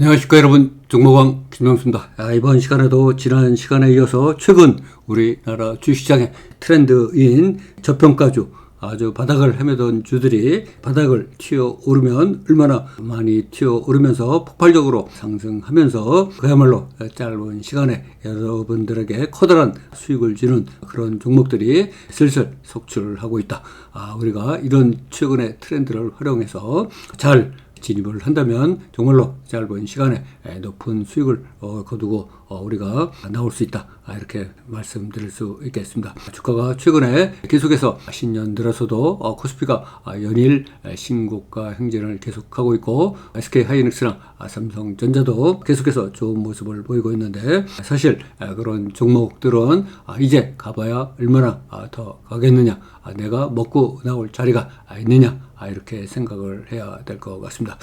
안녕하십니까 여러분 종목왕 김명수입니다. 아, 이번 시간에도 지난 시간에 이어서 최근 우리나라 주시장의 트렌드인 저평가주 아주 바닥을 헤매던 주들이 바닥을 튀어 오르면 얼마나 많이 튀어 오르면서 폭발적으로 상승하면서 그야말로 짧은 시간에 여러분들에게 커다란 수익을 주는 그런 종목들이 슬슬 속출을 하고 있다. 아, 우리가 이런 최근의 트렌드를 활용해서 잘 진입을 한다면 정말로 짧은 시간에 높은 수익을 어, 거두고 어, 우리가 나올 수 있다. 아, 이렇게 말씀드릴 수 있겠습니다. 주가가 최근에 계속해서 신년 들어서도 어, 코스피가 아, 연일 신고가 행진을 계속하고 있고 SK 하이닉스나 삼성전자도 계속해서 좋은 모습을 보이고 있는데 사실 그런 종목들은 아, 이제 가봐야 얼마나 더 가겠느냐 내가 먹고 나올 자리가 있느냐 이렇게 생각을 해야 될 것 같습니다.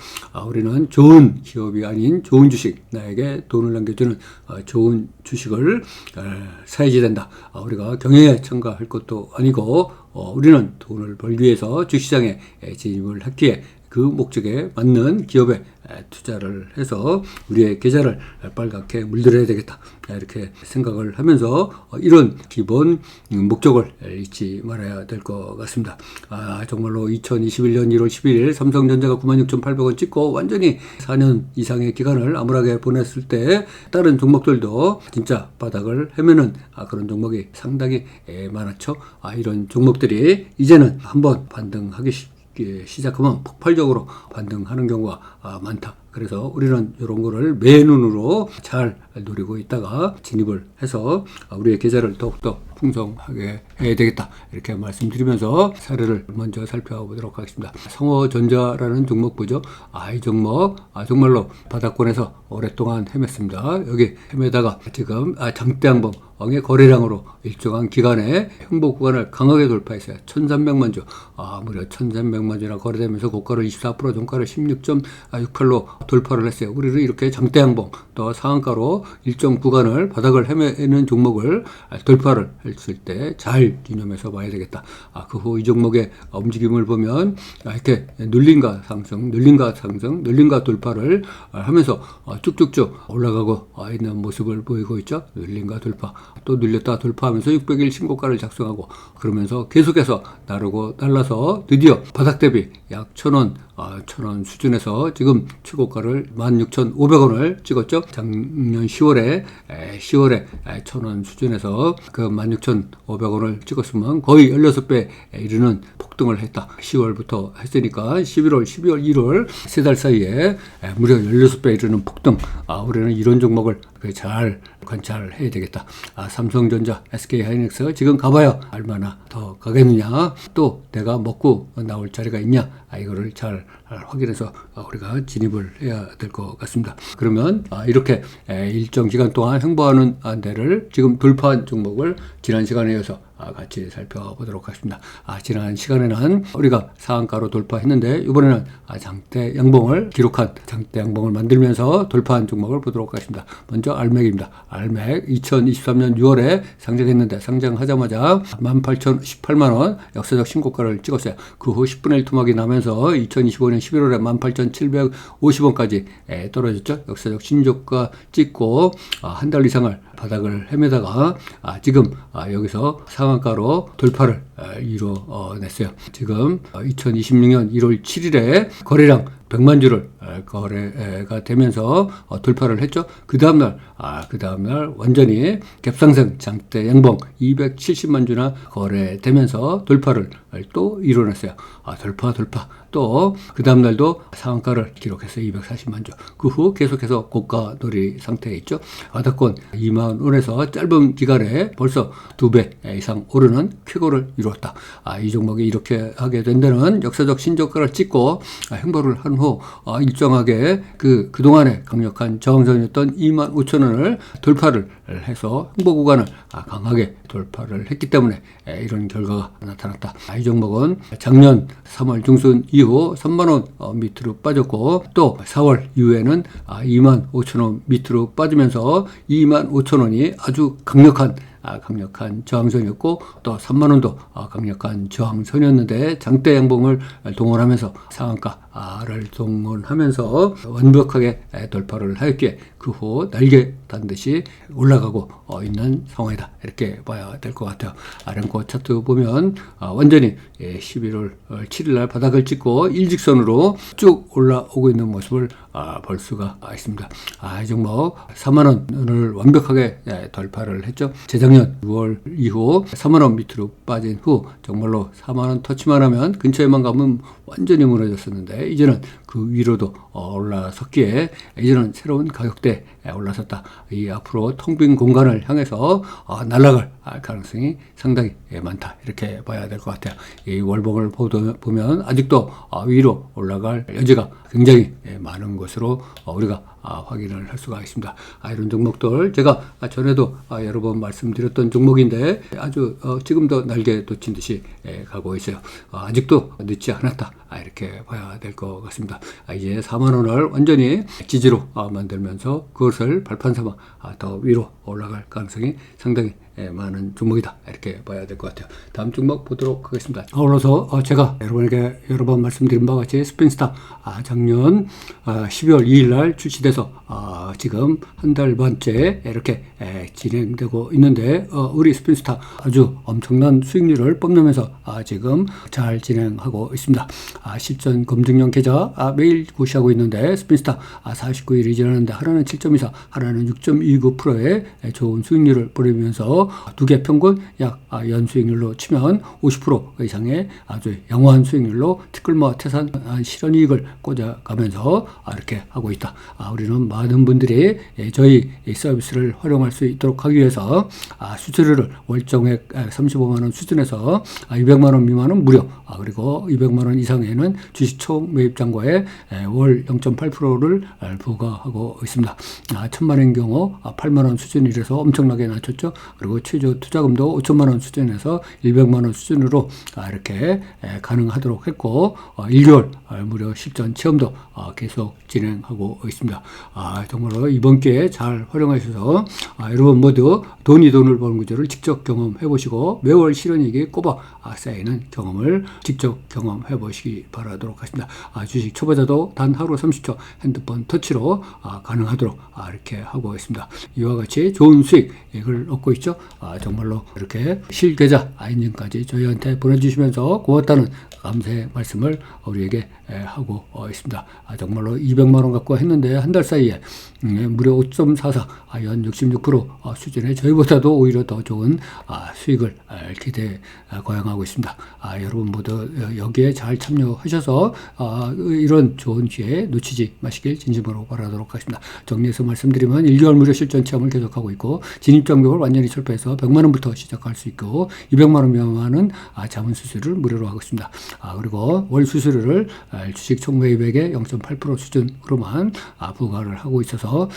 우리는 좋은 기업이 아닌 좋은 주식 나에게 돈을 남겨주는 어, 좋은 주식을 어, 사야지 된다. 아, 우리가 경영에 참가할 것도 아니고 어, 우리는 돈을 벌기 위해서 주시장에 진입을 했기에 그 목적에 맞는 기업에 투자를 해서 우리의 계좌를 빨갛게 물들여야 되겠다. 이렇게 생각을 하면서 어, 이런 기본 목적을 잊지 말아야 될 것 같습니다. 아, 정말로 2021년 1월 11일 삼성전자가 96,800원 찍고 완전히 4년 이상의 기간을 암울하게 보냈을 때 다른 종목들도 진짜 바닥을 헤매는 아, 그런 종목이 상당히 많았죠. 아, 이런 종목들이 이제는 한번 반등하기 시작하면 폭발적으로 반등하는 경우가 아, 많다. 그래서 우리는 이런 거를 매눈으로 잘 노리고 있다가 진입을 해서 우리의 계좌를 더욱더 풍성하게 해야 되겠다. 이렇게 말씀드리면서 사례를 먼저 살펴보도록 하겠습니다. 성호전자라는 종목부죠. 아, 이 종목, 아, 정말로 바닥권에서 오랫동안 헤맸습니다. 여기 헤매다가 지금 아, 장대항봉 의 거래량으로 일정한 기간에 행복 구간을 강하게 돌파했어요. 1300만 주, 아, 무려 1300만 주나 거래되면서 고가를 24%, 종가를 16.68로 돌파를 했어요. 우리는 이렇게 장대항봉 또 상한가로 일정 구간을 바닥을 헤매는 종목을 돌파를 했을 때잘 기념해서 봐야 되겠다. 아, 그 후 이 종목의 움직임을 보면 아, 이렇게 눌림과 상승, 눌림과 상승, 눌림과 돌파를 하면서 어, 쭉쭉쭉 올라가고 있는 모습을 보이고 있죠. 눌림과 돌파. 또 눌렸다 돌파하면서 600일 신고가를 작성하고 그러면서 계속해서 나르고 날라서 드디어 바닥 대비 약 1000원, 아, 1000원 수준에서 지금 최고가를 16,500원을 찍었죠. 작년 10월에, 10월에 1000원 수준에서 그 16,500원을 찍었으면 거의 16배 이르는 폭등을 했다. 10월부터 했으니까 11월, 12월, 1월 세 달 사이에 무려 16배 이르는 폭등. 아, 우리는 이런 종목을 잘 관찰해야 되겠다. 아, 삼성전자, SK 하이닉스 지금 가봐야 얼마나 더 가겠느냐. 또 내가 먹고 나올 자리가 있냐. 아, 이거를 잘 확인해서 우리가 진입을 해야 될 것 같습니다. 그러면 아, 이렇게 일정 기간 동안 횡보하는 데를 지금 돌파한 종목을 지난 시간에 이어서 아, 같이 살펴보도록 하겠습니다. 아, 지난 시간에는 우리가 상한가로 돌파했는데 이번에는 아, 장대 양봉을 기록한 장대 양봉을 만들면서 돌파한 종목을 보도록 하겠습니다. 먼저 알맥입니다. 알맥 2023년 6월에 상장했는데 상장하자마자 18,018만 원 역사적 신고가를 찍었어요. 그 후 10분의 1 토막이 나면서 2025년 11월에 18,750원까지 떨어졌죠. 역사적 신고가 찍고 한 달 이상을 바닥을 헤매다가 지금 여기서 상 한가로 돌파를 이뤄냈어요. 지금 2026년 1월 7일에 거래량 100만 주를 거래가 되면서 어, 돌파를 했죠. 그 다음날, 아, 그 다음날 완전히 갭상승 장대 양봉 270만 주나 거래되면서 돌파를 또 이뤄냈어요. 아, 돌파, 돌파. 또, 그 다음날도 상한가를 기록해서 240만 주. 그 후 계속해서 고가 놀이 상태에 있죠. 바닥권 2만 원에서 짧은 기간에 벌써 두 배 이상 오르는 쾌거를 이루었다. 아, 이 종목이 이렇게 하게 된다는 역사적 신저가를 찍고 아, 행보를 한 후, 아, 일정하게 그, 그동안에 강력한 저항선이었던 2만 5천 원을 돌파를 해서 홍보 구간을 아, 강하게 돌파를 했기 때문에 이런 결과가 나타났다. 이 종목은 작년 3월 중순 이후 3만 원 어, 밑으로 빠졌고 또 4월 이후에는 2만 5천 원 밑으로 빠지면서 2만 5천 원이 아주 강력한 아, 강력한 저항선이었고 또 3만 원도 아, 강력한 저항선이었는데 장대 양봉을 동원하면서 상한가를 동원하면서 완벽하게 돌파를 하였기에 그 후 날개 단 듯이 올라가고 어, 있는 상황이다 이렇게 봐야 될 것 같아요. 아ren코 차트 보면 아, 완전히 예, 11월 7일 날 바닥을 찍고 일직선으로 쭉 올라오고 있는 모습을 아, 볼 수가 있습니다. 아, 이 종목 4만 원을 완벽하게 예, 돌파를 했죠. 재작년 6월 이후 4만 원 밑으로 빠진 후 정말로 4만 원 터치만 하면 근처에만 가면 완전히 무너졌었는데 이제는 그 위로도 어, 올라섰기에 이제는 새로운 가격대에 올라섰다. 이 앞으로 텅 빈 공간을 향해서 어, 날아갈 가능성이 상당히 예, 많다. 이렇게 봐야 될 것 같아요. 이 월봉을 보면 아직도 어, 위로 올라갈 여지가 굉장히 예, 많은 것으로 우리가 아, 확인을 할 수가 있습니다. 아, 이런 종목들 제가 전에도 아, 여러 번 말씀드렸던 종목인데 아주 어, 지금도 날개 돋친 듯이 예, 가고 있어요. 아, 아직도 늦지 않았다. 아, 이렇게 봐야 될 것 같습니다. 아, 이제 4만 원을 완전히 지지로 아, 만들면서 그것을 발판 삼아 아, 더 위로 올라갈 가능성이 상당히 예, 많은 종목이다 이렇게 봐야 될 것 같아요. 다음 종목 보도록 하겠습니다. 아울러서 어, 제가 여러분에게 여러 번 말씀드린 바와 같이 스핀스타 아, 작년 12월 2일 날 출시돼서 지금 한 달 반째 이렇게 진행되고 있는데 어, 우리 스핀스타 아주 엄청난 수익률을 뽐내면서 지금 잘 진행하고 있습니다. 실전 검증용 계좌 매일 고시하고 있는데 스핀스타 49일이 지났는데 하나는 7.24, 하나는 6.29%의 좋은 수익률을 보내면서 두 개 평균 약 아, 연수익률로 치면 50% 이상의 아주 양호한 수익률로 티끌모 태산 아, 실현이익을 꽂아가면서 아, 이렇게 하고 있다. 우리는 많은 분들이 예, 저희 서비스를 활용할 수 있도록 하기 위해서 수수료를 월정액 35만 원 수준에서 200만 원 미만은 무료 그리고 200만 원 이상에는 주식 총 매입 잔고에 월 0.8%를 부과하고 있습니다. 천만 원 경우 8만 원 수준이라서 엄청나게 낮췄죠. 그리고 그리고 최저 투자금도 5천만 원 수준에서 100만 원 수준으로 아, 이렇게 가능하도록 했고 1개월 어, 무료 실전 체험도 어, 계속 진행하고 있습니다. 아, 정말로 이번 기회에 잘 활용하셔서 아, 여러분 모두 돈이 돈을 버는 구조를 직접 경험해 보시고 매월 실현이익이 꼽아 쌓이는 경험을 직접 경험해 보시기 바라도록 하겠습니다. 주식 초보자도 단 하루 30초 핸드폰 터치로 가능하도록 이렇게 하고 있습니다. 이와 같이 좋은 수익을 얻고 있죠. 아, 정말로 이렇게 실계좌 인증까지 저희한테 보내주시면서 고맙다는 감사의 말씀을 우리에게 하고 어, 있습니다. 아, 정말로 200만 원 갖고 했는데 한 달 사이에 음, 무려 5.44, 아, 연66% 어, 수준의 저희보다도 오히려 더 좋은 아, 수익을 기대 고양하고 있습니다. 여러분 모두 여기에 잘 참여하셔서 이런 좋은 기회 놓치지 마시길 진심으로 바라도록 하겠습니다. 정리해서 말씀드리면 1개월 무료 실전 체험을 계속하고 있고 진입장벽을 완전히 철폐 해서 100만 원부터 시작할 수 있고 200만 원 미만은 자문 수수료를 무료로 하고 있습니다. 그리고 월 수수료를 주식 총 매입액의 0.8% 수준으로만 부과를 하고 있어서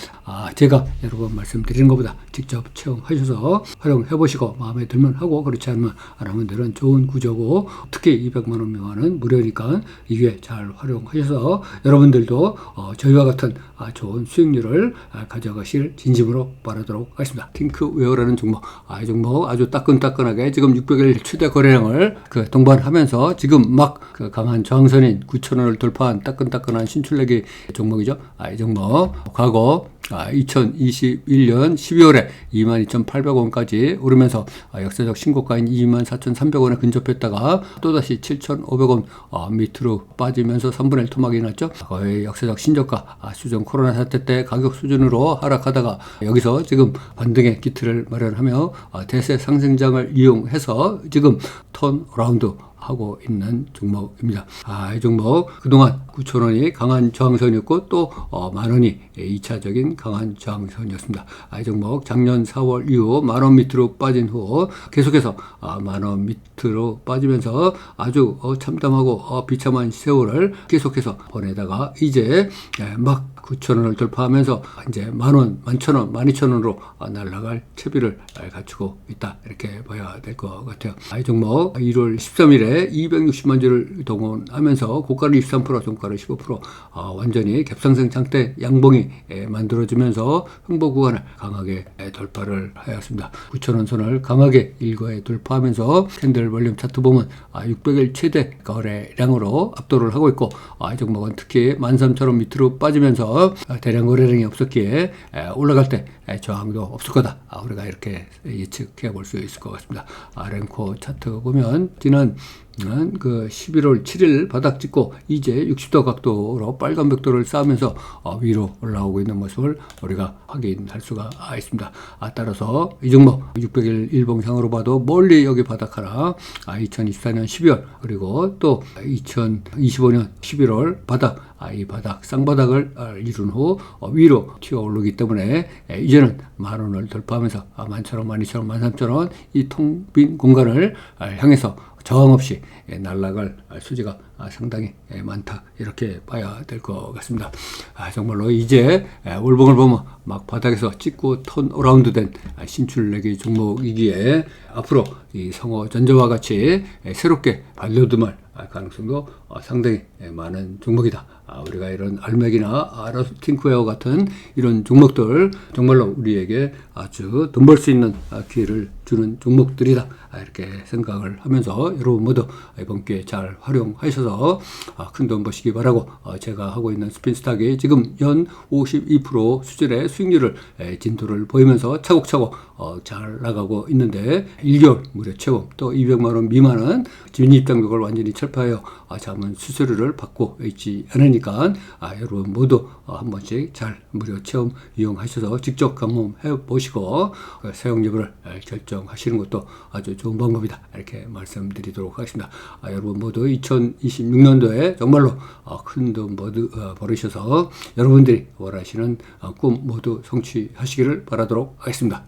제가 여러 번 말씀드리는 것보다 직접 체험하셔서 활용해 보시고 마음에 들면 하고 그렇지 않으면 안 하면 되는 좋은 구조고 특히 200만 원 미만은 무료니까 이게 잘 활용하셔서 여러분들도 어, 저희와 같은 좋은 수익률을 가져가실 진심으로 바라도록 하겠습니다. 팅크웨어라는 종목, 아, 이 종목 아주 따끈따끈하게 지금 600일 최대 거래량을 그 동반하면서 지금 막 그 강한 저항선인 9,000원을 돌파한 따끈따끈한 신출내기 종목이죠. 아, 이 종목 과거 아, 2021년 12월에 22,800원까지 오르면서 아, 역사적 신고가인 24,300원에 근접했다가 또다시 7,500원 아, 밑으로 빠지면서 3분의 1 토막이 났죠. 거의 역사적 신저가 아, 수준 코로나 사태 때 가격 수준으로 하락하다가 여기서 지금 반등의 기틀을 마련하며 아, 대세 상승장을 이용해서 지금 턴 라운드 하고 있는 종목입니다. 아, 이 종목 그동안 9천 원이 강한 저항선이었고 또 어, 만원이 2차적인 강한 저항선이었습니다. 아, 이 종목 작년 4월 이후 만 원 밑으로 빠진 후 계속해서 아, 만원 밑으로 빠지면서 아주 어, 참담하고 어, 비참한 세월을 계속해서 보내다가 이제 예, 막 9천 원을 돌파하면서 이제 만 원, 만천 원, 만 이천 원으로 날아갈 채비를 갖추고 있다 이렇게 봐야 될 것 같아요. 이 종목 1월 13일에 260만 주를 동원하면서 고가를 23%, 종가 를 15% 어, 완전히 갭상승 장대 양봉이 에, 만들어지면서 흥보 구간을 강하게 에, 돌파를 하였습니다. 9천 원 선을 강하게 일거에 돌파하면서 캔들 볼륨 차트 보면 아, 600일 최대 거래량으로 압도를 하고 있고 아, 이 종목은 특히 13,000원 밑으로 빠지면서 아, 대량 거래량이 없었기에 에, 올라갈 때 에, 저항도 없을 거다. 아, 우리가 이렇게 예측해 볼 수 있을 것 같습니다. 아, 랭코 차트 보면 지난 음, 그 11월 7일 바닥 찍고 이제 60도 각도로 빨간 벽돌을 쌓으면서 어, 위로 올라오고 있는 모습을 우리가 확인할 수가 있습니다. 아, 따라서 이 종목 600일 일봉상으로 봐도 멀리 여기 바닥 하나 아, 2024년 12월 그리고 또 2025년 11월 바닥 아, 이 바닥 쌍바닥을 아, 이룬 후 어, 위로 튀어 오르기 때문에 에, 이제는 만 원을 돌파하면서 아, 만천 원, 만 이천 원, 만 삼천 원 이 통 빈 공간을 아, 향해서 저항 없이 예, 날아갈 수지가 아, 상당히 예, 많다 이렇게 봐야 될 것 같습니다. 아, 정말로 이제 예, 월봉을 보면 막 바닥에서 찍고 턴 어라운드 된 신출내기 종목이기에 앞으로 이 성어 전저와 같이 새롭게 반려드말 가능성도 어, 상당히 많은 종목이다. 아, 우리가 이런 알맥이나 아라스팅크웨어 같은 이런 종목들 정말로 우리에게 아주 돈 벌 수 있는 기회를 주는 종목들이다. 아, 이렇게 생각을 하면서 여러분 모두 이번 기회 잘 활용하셔서 아, 큰돈 버시기 바라고 어, 제가 하고 있는 스핀스탁이 지금 연 52% 수준의 수익률을 진도를 보이면서 차곡차곡 어, 잘 나가고 있는데 1개월 무료 채용 또 200만 원 미만은 진입 장벽을 완전히 철 파하여 자문 수수료를 받고 있지 않으니까 여러분 모두 어, 한 번씩 잘 무료 체험 이용하셔서 직접 경험해 보시고 사용 여부를 결정하시는 것도 아주 좋은 방법이다. 이렇게 말씀드리도록 하겠습니다. 아, 여러분 모두 2026년도에 정말로 어, 큰돈 모두 어, 벌으셔서 여러분들이 원하시는 어, 꿈 모두 성취하시기를 바라도록 하겠습니다.